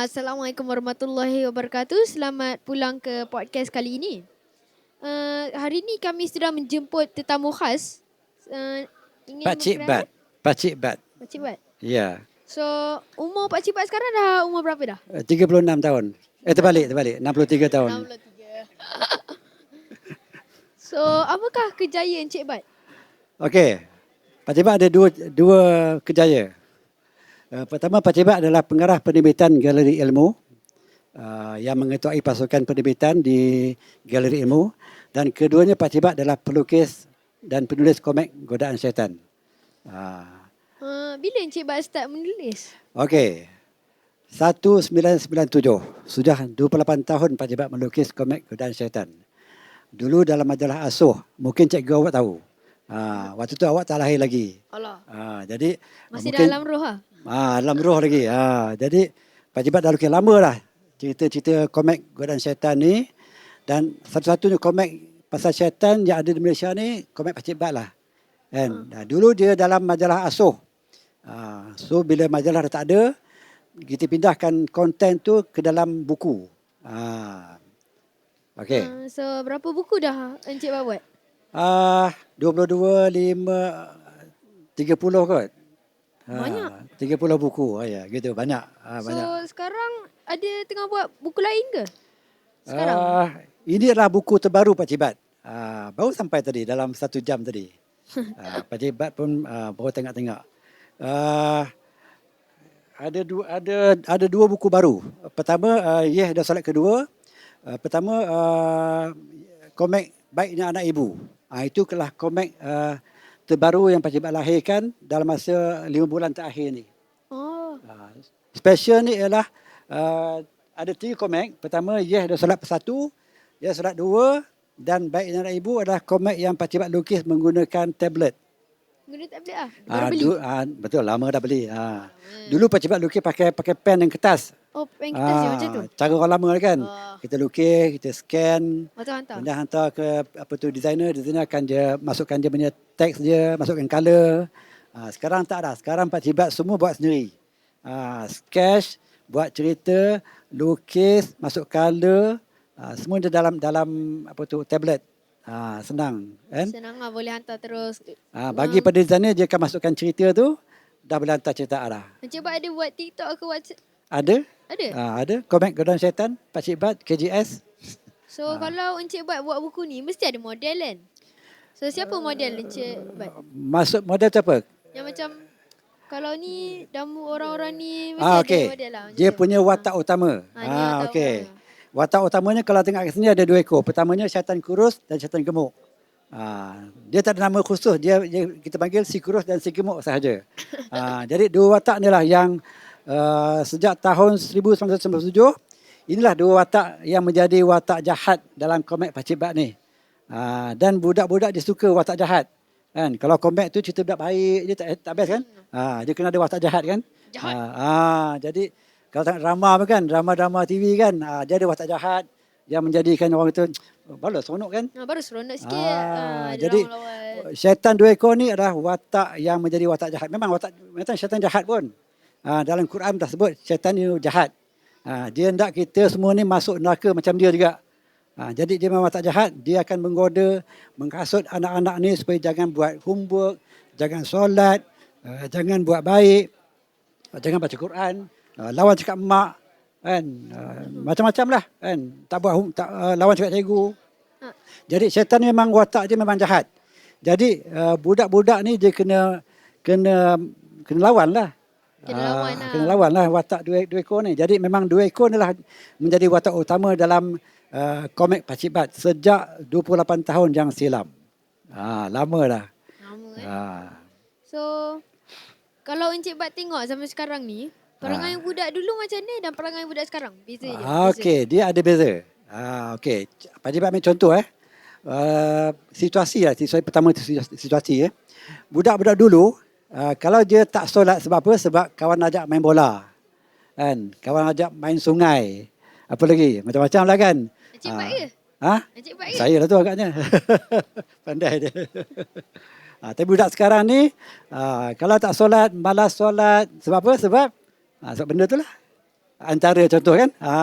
Uh, Assalamualaikum warahmatullahi wabarakatuh. Selamat pulang ke podcast kali ini. Uh, hari ini kami sudah menjemput tetamu khas. Uh, ingin Pak Cik Bat. Pak Cik Bat. Pak Cik Bat. Ya. So, umur Pak Cik Bat sekarang dah umur berapa dah? Eh, 36 tahun. Eh terbalik, terbalik. 63 tahun. 63. so, apakah kejayaan Cik Bat? Okey. Pak Cik Bat ada dua dua kejaya. Uh, pertama Bat adalah pengarah penerbitan Galeri Ilmu uh, yang mengetuai pasukan penerbitan di Galeri Ilmu dan keduanya Bat adalah pelukis dan penulis komik Godaan Syaitan. Uh, Uh, bila Encik Bat start menulis? Okey. 1997. Sudah 28 tahun Pak Bat melukis komik Godaan Syaitan. Dulu dalam majalah Asuh, mungkin cikgu awak tahu. Ha, waktu tu awak tak lahir lagi. Allah. Ha, jadi Masih mungkin, dalam roh ah. Ah, dalam roh lagi. Ha, jadi Pak Jibat dah lukis lama dah cerita-cerita komik Godaan Syaitan ni dan satu-satunya komik pasal syaitan yang ada di Malaysia ni komik Pak Jibat lah. Kan? Hmm. dulu dia dalam majalah Asuh. Ha, so bila majalah dah tak ada, kita pindahkan konten tu ke dalam buku. Ha. Okey. Uh, so, berapa buku dah Encik Bat buat? Ah, uh, 22 5 30 kot. Banyak. Ha, 30 buku. Oh ya, gitu banyak. Ha, so, banyak. sekarang ada tengah buat buku lain ke? Sekarang? Uh, ini adalah buku terbaru Pak Cibat. Uh, baru sampai tadi dalam satu jam tadi. uh, Pak Cibat pun uh, baru tengok-tengok. Uh, ada dua ada ada dua buku baru. Pertama uh, Yeh dan Solat kedua. Uh, pertama uh, komik Baiknya Anak Ibu. Uh, itu kelah komik uh, terbaru yang Pak Cibat lahirkan dalam masa lima bulan terakhir ni. Oh. Uh, special ni ialah uh, ada tiga komik. Pertama, Yeh dan Solat Persatu. Yeh Solat Dua. Dan Baik dan Anak Ibu adalah komik yang Pak Cibat lukis menggunakan tablet. Guna tablet ah. Baru Uh, beli. du, uh, betul, lama dah beli. Uh. Dulu Pak lukis pakai pakai pen dan kertas. Oh, pen kita uh, macam tu. Cara orang lama kan. Oh. Kita lukis, kita scan. Waktu hantar. Kemudian hantar ke apa tu designer, designer akan dia masukkan dia punya teks dia, masukkan color. Ha, sekarang tak dah. Sekarang Pak semua buat sendiri. Ha, sketch, buat cerita, lukis, masuk color, ha, semua dia dalam dalam apa tu tablet. Ha, senang kan? Senang lah boleh hantar terus. Ha, bagi pada designer dia akan masukkan cerita tu dah boleh hantar cerita arah. Encik Bat ada buat TikTok ke WhatsApp? Ada? Ada? Ha, ada. Komik Godon Syaitan, Pak Cibat, KGS. So kalau Encik Bat buat buku ni mesti ada model kan? So siapa model Encik Bat? Masuk model tu apa? Yang macam kalau ni damu orang-orang ni mesti Ah, ada okey. model lah. Dia tu. punya watak utama. Ah, ni Ah, watak okey. utama. Watak utamanya kalau tengok kat sini ada dua ekor. Pertamanya syaitan kurus dan syaitan gemuk. Ah, dia tak ada nama khusus. Dia, dia kita panggil si kurus dan si gemuk sahaja. Ah, jadi dua watak ni lah yang uh, sejak tahun 1997 inilah dua watak yang menjadi watak jahat dalam komik Pak Cik Bat ni. Ah, dan budak-budak dia suka watak jahat. Kan? Kalau komik tu cerita budak baik dia tak, tak best kan? Ah, dia kena ada watak jahat kan? Jahat. Ah, ah, jadi kalau tengok drama pun kan, drama-drama TV kan, ah, dia ada watak jahat yang menjadikan orang itu balas seronok kan? Ah, baru seronok sikit. Ah, dia jadi syaitan dua ekor ni adalah watak yang menjadi watak jahat. Memang watak memang syaitan jahat pun. Ah, dalam Quran dah sebut syaitan ni jahat. Ah, dia hendak kita semua ni masuk neraka macam dia juga. Ah, jadi dia memang watak jahat, dia akan menggoda, menghasut anak-anak ni supaya jangan buat homework, jangan solat, ah, jangan buat baik, jangan baca Quran, ah, lawan cakap mak kan ah, macam-macam lah kan tak buat tak ah, lawan cakap cikgu Ah. jadi syaitan memang watak dia memang jahat. Jadi uh, budak-budak ni dia kena kena kena lawan lah. Kena Ah, lawan lah. Kena lawan lah watak dua, dua ekor ni. Jadi memang dua ekor ni lah menjadi watak utama dalam uh, komik Pacibat sejak 28 tahun yang silam. Ah, lama dah. Lama kan? Ah. So kalau Encik Bat tengok zaman sekarang ni, perangai budak dulu macam ni dan perangai budak sekarang. Beza je. Ah, beza. Okey, dia ada beza. Ah, okey. Pacibat ambil contoh eh. Uh, situasi lah, situasi pertama tu situasi, eh. Budak-budak dulu uh, kalau dia tak solat sebab apa? Sebab kawan ajak main bola. Kan? Kawan ajak main sungai. Apa lagi? Macam-macam lah kan? Encik ke? Ha? Encik ke? Saya lah tu agaknya. Pandai dia. Ha, tapi budak sekarang ni, ha, kalau tak solat, malas solat. Sebab apa? Sebab, ha, sebab benda tu lah. antara contoh kan. Ha,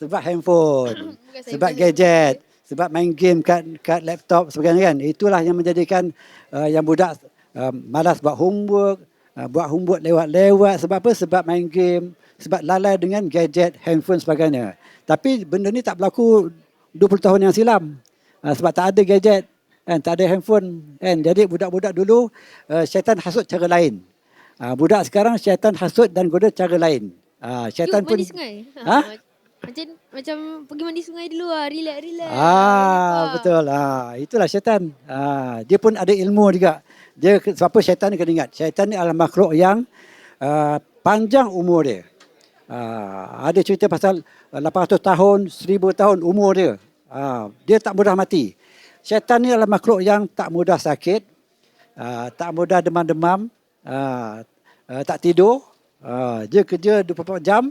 sebab handphone, sebab gadget, sebab main game kat kat laptop sebagainya kan. Itulah yang menjadikan uh, yang budak uh, malas buat homework, uh, buat homework lewat-lewat sebab apa? Sebab main game, sebab lalai dengan gadget, handphone sebagainya. Tapi benda ni tak berlaku 20 tahun yang silam. Uh, sebab tak ada gadget, kan, tak ada handphone kan. Jadi budak-budak dulu uh, syaitan hasut cara lain. Uh, budak sekarang syaitan hasut dan goda cara lain. Uh, syaitan pun mandi sungai. Ha? Macam macam pergi mandi sungai dulu lah. Relax, relax. Ah, betul. Ah, itulah syaitan. Ah, dia pun ada ilmu juga. Dia sebab apa syaitan ni kena ingat. Syaitan ni adalah makhluk yang uh, panjang umur dia. Ah, ada cerita pasal 800 tahun, 1000 tahun umur dia. Ah, dia tak mudah mati. Syaitan ni adalah makhluk yang tak mudah sakit, ah, tak mudah demam-demam, ah, ah, tak tidur. Ah, dia kerja 24 jam.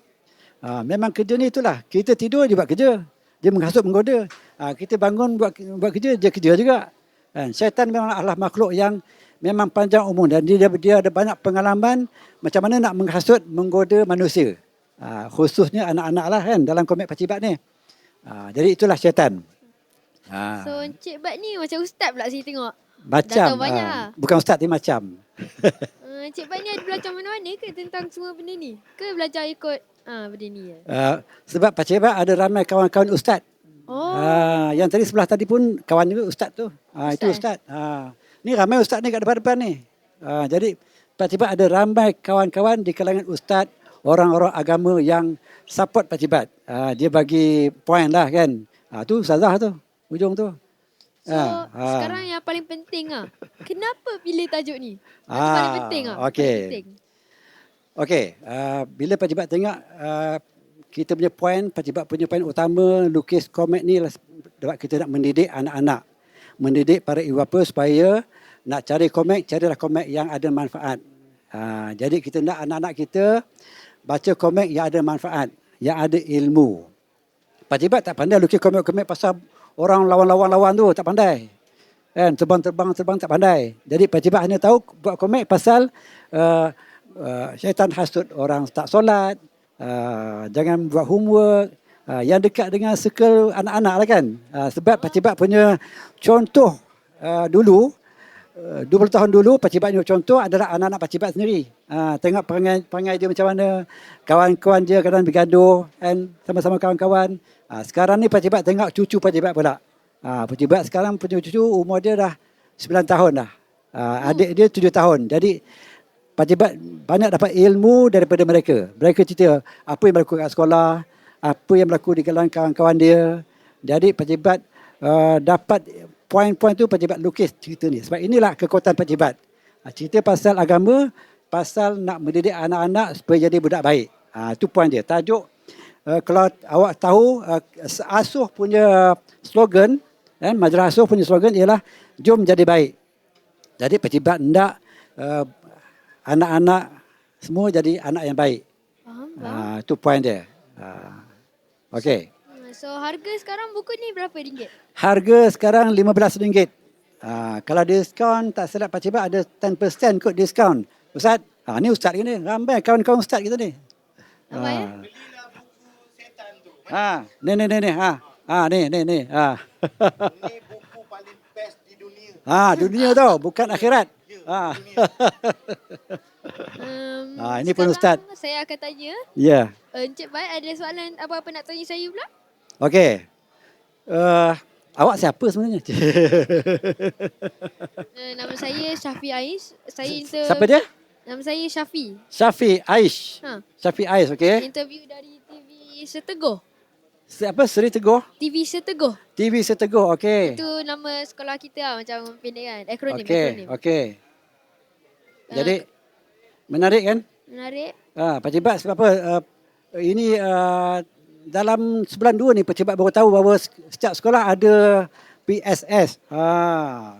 Ah, memang kerja ni itulah. Kita tidur dia buat kerja. Dia menghasut menggoda. Ah, kita bangun buat buat kerja dia kerja juga. Kan? Syaitan memang adalah makhluk yang memang panjang umur dan dia dia ada banyak pengalaman macam mana nak menghasut menggoda manusia. Ah, khususnya anak-anak lah kan dalam komik Pacibat ni. Ah, jadi itulah syaitan. Ah, So Encik Bat ni macam ustaz pula saya tengok. macam lah. bukan ustaz dia macam. Uh, Encik Bat ni ada belajar mana-mana ke tentang semua benda ni? Ke belajar ikut ah benda ni je? Ah, sebab Pacibat ada ramai kawan-kawan ustaz. Oh, Ah, yang tadi sebelah tadi pun kawan juga ustaz tu. Ah, itu Ustaz, ustaz. Ah, ni ramai ustaz ni kat depan-depan ni. Ah, jadi Pacibat ada ramai kawan-kawan di kalangan ustaz, orang-orang agama yang support Pacibat. Ah, dia bagi point lah kan. Ah, tu ustazah tu, ujung tu. So Ah, ah. sekarang yang paling penting ah. Kenapa pilih tajuk ni? Itu Ah, paling penting ah. okey. Okey, uh, bila Pacibat tengok uh, kita punya point, Pacibat punya point utama lukis komik ni lah sebab kita nak mendidik anak-anak. Mendidik para ibu bapa supaya nak cari komik, carilah komik yang ada manfaat. Uh, jadi kita nak anak-anak kita baca komik yang ada manfaat, yang ada ilmu. Pacibat tak pandai lukis komik-komik pasal orang lawan-lawan-lawan tu, tak pandai. Kan terbang-terbang terbang tak pandai. Jadi Pacibat hanya tahu buat komik pasal uh, uh, syaitan hasut orang tak solat, uh, jangan buat homework, uh, yang dekat dengan circle anak-anak lah kan. Uh, sebab Pacibat punya contoh uh, dulu Uh, 20 tahun dulu Pacibat ni contoh adalah anak-anak Pacibat sendiri. Ha, tengok perangai, perangai dia macam mana. Kawan-kawan dia kadang bergaduh kan sama-sama kawan-kawan. Ha, sekarang ni Pacibat tengok cucu Pacibat pula. Ha, Pacibat sekarang punya cucu umur dia dah 9 tahun dah. Ha, adik dia 7 tahun. Jadi Pacibat banyak dapat ilmu daripada mereka. Mereka cerita apa yang berlaku kat sekolah, apa yang berlaku di kalangan kawan-kawan dia. Jadi Pacibat uh, dapat poin-poin tu Pacibat lukis cerita ni. Sebab inilah kekuatan Pacibat. Ha, cerita pasal agama, pasal nak mendidik anak-anak supaya jadi budak baik. Ha, itu poin dia. Tajuk uh, kalau awak tahu uh, asuh punya slogan, kan, majalah asuh punya slogan ialah jom jadi baik. Jadi Pacibat hendak uh, anak-anak semua jadi anak yang baik. Faham? faham. Ha, itu poin dia. Ha, Okey. So harga sekarang buku ni berapa ringgit? Harga sekarang RM15. Ha, kalau diskaun tak silap Pak Cibat ada 10% kot diskaun. Ustaz, ha, ni Ustaz ni, ramai kawan-kawan Ustaz kita ni. Apa ya? Ha, ni ni ni ni. Ha. Ha ni ni ni. Ha. Ini buku paling best di dunia. ha, dunia tau, bukan akhirat. Ha. Um, Ah, ini pun Ustaz. Saya akan tanya. Ya. Uh, Encik Bat ada soalan apa-apa nak tanya saya pula? Okey. Uh, awak siapa sebenarnya? Uh, nama saya Syafi Ais. Saya inter siapa dia? Nama saya Syafi. Syafi Aish. Ha. Syafi Aish, okey. Interview dari TV Seteguh. Siapa? Seri Teguh. TV Seteguh. TV Seteguh, okey. Itu nama sekolah kita lah, macam pendek kan. Akronim, Okey, akronim. okey. Jadi menarik kan? Menarik. Ha, Pak Cibat sebab apa? Uh, ini uh, dalam sebulan dua ni Pak Cibat baru tahu bahawa se- setiap sekolah ada PSS. Ha,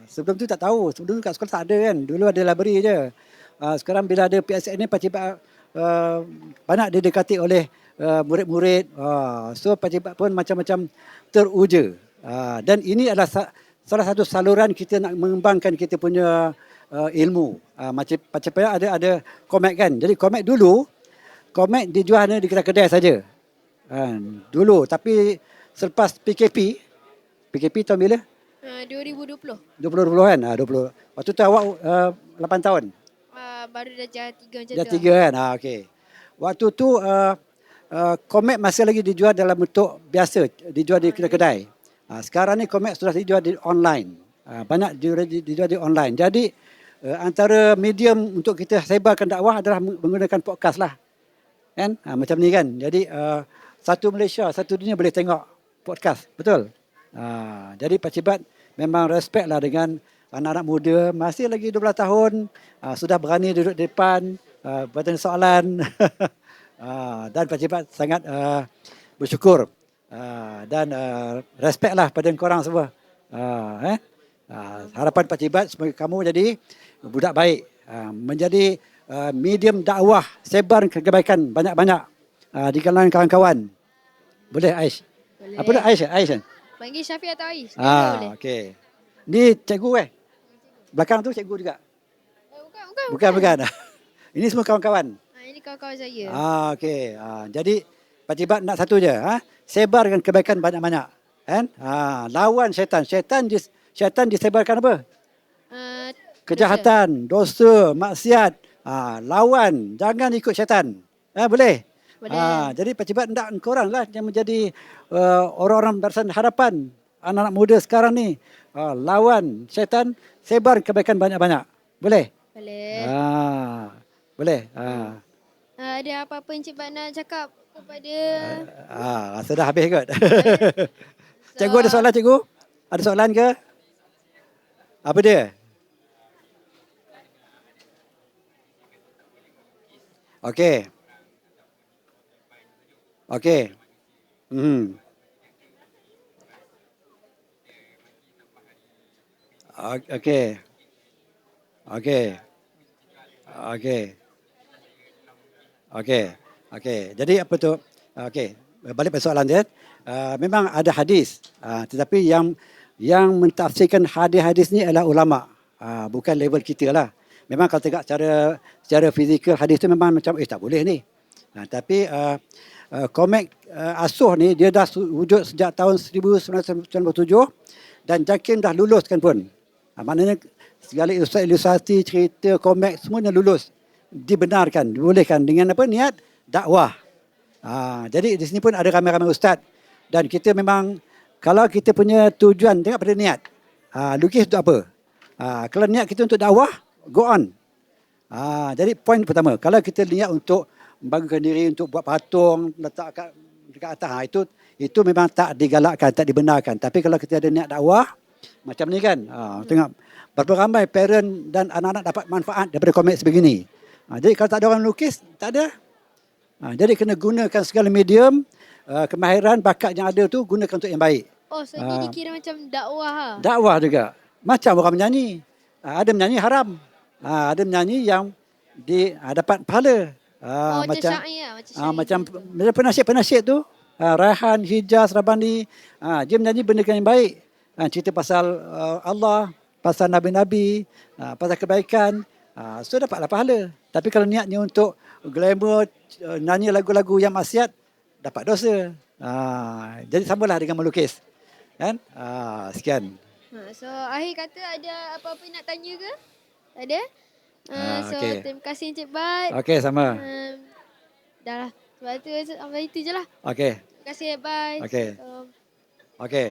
sebelum tu tak tahu. Sebelum tu kat sekolah tak ada kan. Dulu ada library je. Uh, sekarang bila ada PSS ni Pak Cibat uh, banyak didekati oleh uh, murid-murid. Uh, so Pak Cibat pun macam-macam teruja. Uh, dan ini adalah sa- salah satu saluran kita nak mengembangkan kita punya uh, ilmu. Uh, macam macam ada ada komik kan. Jadi komik dulu komik dijual hanya di kedai-kedai saja. Kan, dulu tapi selepas PKP, PKP tahun bila? Uh, 2020. 2020 kan? Ah 20. Waktu tu awak uh, 8 tahun. Uh, baru dah jah tiga macam Dah tu. tiga kan? Ah okey. Waktu tu uh, uh, komik masih lagi dijual dalam bentuk biasa, dijual di kedai-kedai. Uh, sekarang ni komik sudah dijual di online. Uh, banyak dijual, dijual di online. Jadi uh, antara medium untuk kita sebarkan dakwah adalah menggunakan podcast lah. Kan? Uh, macam ni kan. Jadi uh, satu Malaysia, satu dunia boleh tengok podcast. Betul? Uh, jadi Pak Cibat memang respect lah dengan anak-anak muda masih lagi 12 tahun uh, sudah berani duduk di depan uh, bertanya soalan uh, dan Pak Cibat sangat uh, bersyukur uh, dan uh, respect lah pada korang semua uh, eh? uh, harapan Pak Cibat semoga kamu jadi budak baik uh, menjadi uh, medium dakwah sebar kebaikan banyak-banyak uh, di kalangan kawan-kawan boleh Aish Boleh. apa dah Aish Aish kan? Panggil Syafiq atau Ais? Dua-dua boleh. Ah, okey. Ni cikgu eh. Belakang tu cikgu juga. Eh, bukan, bukan. Bukan bukan. Ini semua kawan-kawan. Ah, ini kawan-kawan saya. Ah, okey. Ah, jadi Pak nak satu je, ha? Sebarkan kebaikan banyak-banyak. Kan? Ah, lawan syaitan. Syaitan dis, syaitan disebarkan apa? Uh, Kejahatan, dosa, maksiat. Ah, lawan, jangan ikut syaitan. Ah, boleh? Boleh. Ah, jadi Pak Cibat nak korang lah yang menjadi uh, orang-orang barisan harapan anak-anak muda sekarang ni. Ah, lawan syaitan, sebar kebaikan banyak-banyak. Boleh? Boleh. Ah, boleh. Ah. Uh, ada apa-apa Encik Bat nak cakap kepada... Ah, rasa dah habis kot. cikgu ada soalan cikgu? Ada soalan ke? Apa dia? Okey. Okey. Hmm. Okey. Okey. Okey. Okey. Okey. Jadi apa tu? Okey. Balik pada soalan dia. Uh, memang ada hadis. Uh, tetapi yang yang mentafsirkan hadis-hadis ni adalah ulama. Uh, bukan level kita lah. Memang kalau tengok secara secara fizikal hadis tu memang macam eh tak boleh ni. Uh, tapi uh, uh, komik uh, asuh ni dia dah wujud sejak tahun 1997 dan Jakim dah luluskan pun. Uh, maknanya segala ilustrasi, cerita, komik semuanya lulus. Dibenarkan, dibolehkan dengan apa niat dakwah. Ha, jadi di sini pun ada ramai-ramai ustaz dan kita memang kalau kita punya tujuan tengok pada niat. Ha, lukis untuk apa? Ha, kalau niat kita untuk dakwah, go on. Ha, jadi poin pertama, kalau kita niat untuk membanggakan diri untuk buat patung letak kat dekat atas, ha, itu itu memang tak digalakkan, tak dibenarkan. Tapi kalau kita ada niat dakwah macam ni kan, ha, tengok berapa ramai parent dan anak-anak dapat manfaat daripada komik sebegini. Ha, jadi kalau tak ada orang lukis, tak ada. Ha, jadi kena gunakan segala medium, uh, kemahiran, bakat yang ada tu gunakan untuk yang baik. Oh, so Ah. ini dikira macam dakwah ha? Dakwah juga. Macam orang menyanyi. Ha, ada menyanyi haram. Ha, ada menyanyi yang di ha, dapat pahala. Ha, oh, macam syair. Macam Ah, syair. macam macam penasihat-penasihat tu, ah, Raihan, Hijaz, Rabani, ah, dia menyanyi benda yang baik. Ah, cerita pasal ah, Allah, pasal Nabi-Nabi, ah, pasal kebaikan, ah, so dapatlah pahala. Tapi kalau niatnya untuk glamour, ah, nyanyi lagu-lagu yang maksiat, dapat dosa. Ah, jadi samalah dengan melukis. Kan? Ah, sekian. Ha, so akhir kata ada apa-apa nak tanya ke? Tak ada? Uh, Ah, so okey. terima kasih Encik Bat. Okey, sama. Um, dah lah. Sebab tu sampai itu je lah. Okey. Terima kasih. Bye. Okey. Um, Okey.